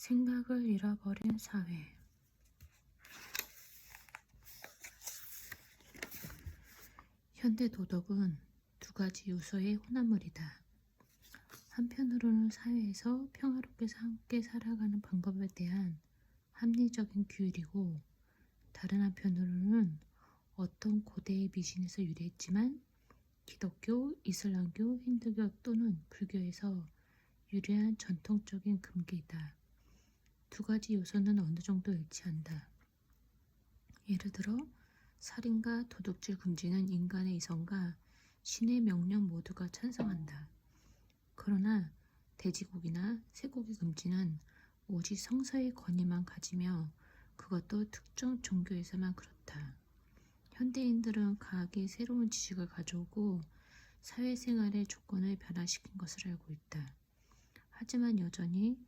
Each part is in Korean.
생각을 잃어버린 사회. 현대 도덕은 두 가지 요소의 혼합물이다. 한편으로는 사회에서 평화롭게 함께 살아가는 방법에 대한 합리적인 규율이고, 다른 한편으로는 어떤 고대의 미신에서 유래했지만 기독교, 이슬람교, 힌두교 또는 불교에서 유래한 전통적인 금기이다. 두 가지 요소는 어느 정도 일치한다. 예를 들어 살인과 도둑질 금지는 인간의 이성과 신의 명령 모두가 찬성한다. 그러나 돼지고기나 쇠고기 금지는 오직 성서의 권위만 가지며 그것도 특정 종교에서만 그렇다. 현대인들은 과학이 새로운 지식을 가져오고 사회생활의 조건을 변화시킨 것을 알고 있다. 하지만 여전히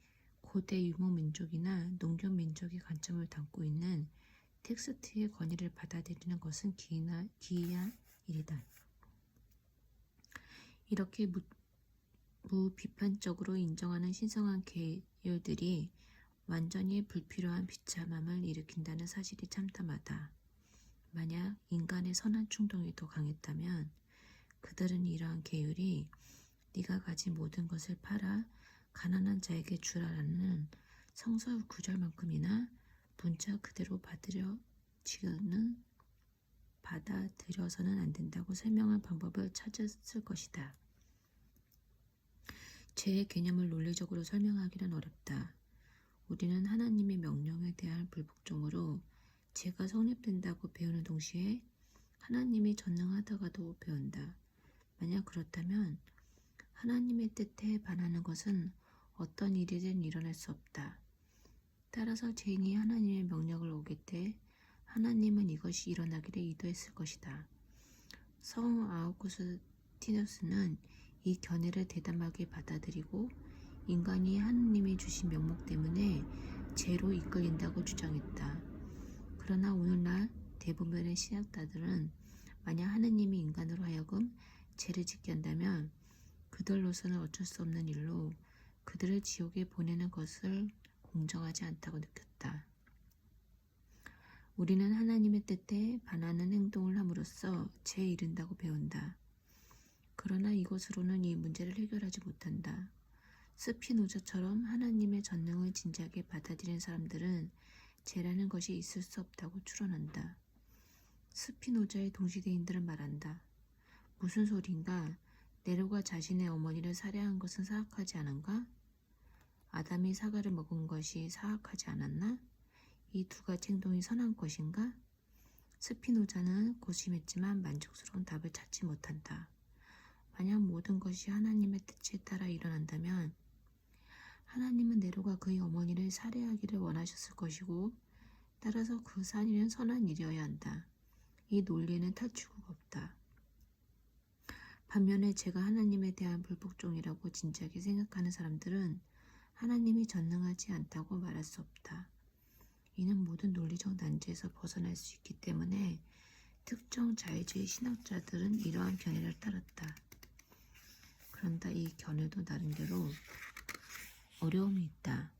고대 유목민족이나 농경민족의 관점을 담고 있는 텍스트의 권위를 받아들이는 것은 기이나, 기이한 일이다. 이렇게 무, 무비판적으로 인정하는 신성한 계열들이 완전히 불필요한 비참함을 일으킨다는 사실이 참담하다. 만약 인간의 선한 충동이 더 강했다면 그들은 이러한 계율이 네가 가진 모든 것을 팔아 가난한 자에게 주라라는 성서 구절만큼이나 문자 그대로 받으려 지는 받아들여서는 안 된다고 설명한 방법을 찾았을 것이다. 죄의 개념을 논리적으로 설명하기는 어렵다. 우리는 하나님의 명령에 대한 불복종으로 죄가 성립된다고 배우는 동시에 하나님이 전능하다가도 배운다. 만약 그렇다면 하나님의 뜻에 반하는 것은 어떤 일이든 일어날 수 없다. 따라서 죄인이 하나님의 명령을 때 하나님은 이것이 일어나기를 의도했을 것이다. 성 아우구스티누스는 이 견해를 대담하게 받아들이고 인간이 하나님이 주신 명목 때문에 죄로 이끌린다고 주장했다. 그러나 오늘날 대부분의 신학자들은 만약 하느님이 인간으로 하여금 죄를 짓게 한다면 그들로서는 어쩔 수 없는 일로 그들을 지옥에 보내는 것을 공정하지 않다고 느꼈다. 우리는 하나님의 뜻에 반하는 행동을 함으로써 죄에 이른다고 배운다. 그러나 이것으로는 이 문제를 해결하지 못한다. 스피노자처럼 하나님의 전능을 진지하게 받아들인 사람들은 죄라는 것이 있을 수 없다고 추론한다. 스피노자의 동시대인들은 말한다. 무슨 소린가? 네로가 자신의 어머니를 살해한 것은 사악하지 않은가? 아담이 사과를 먹은 것이 사악하지 않았나? 이 두 가지 행동이 선한 것인가? 스피노자는 고심했지만 만족스러운 답을 찾지 못한다. 만약 모든 것이 하나님의 뜻에 따라 일어난다면 하나님은 네로가 그의 어머니를 살해하기를 원하셨을 것이고 따라서 그 살인은 선한 일이어야 한다. 이 논리에는 탈출구가 없다. 반면에 제가 하나님에 대한 불복종이라고 진지하게 생각하는 사람들은 하나님이 전능하지 않다고 말할 수 없다. 이는 모든 논리적 난제에서 벗어날 수 있기 때문에 특정 자유주의 신학자들은 이러한 견해를 따랐다. 그런다 이 견해도 나름대로 어려움이 있다.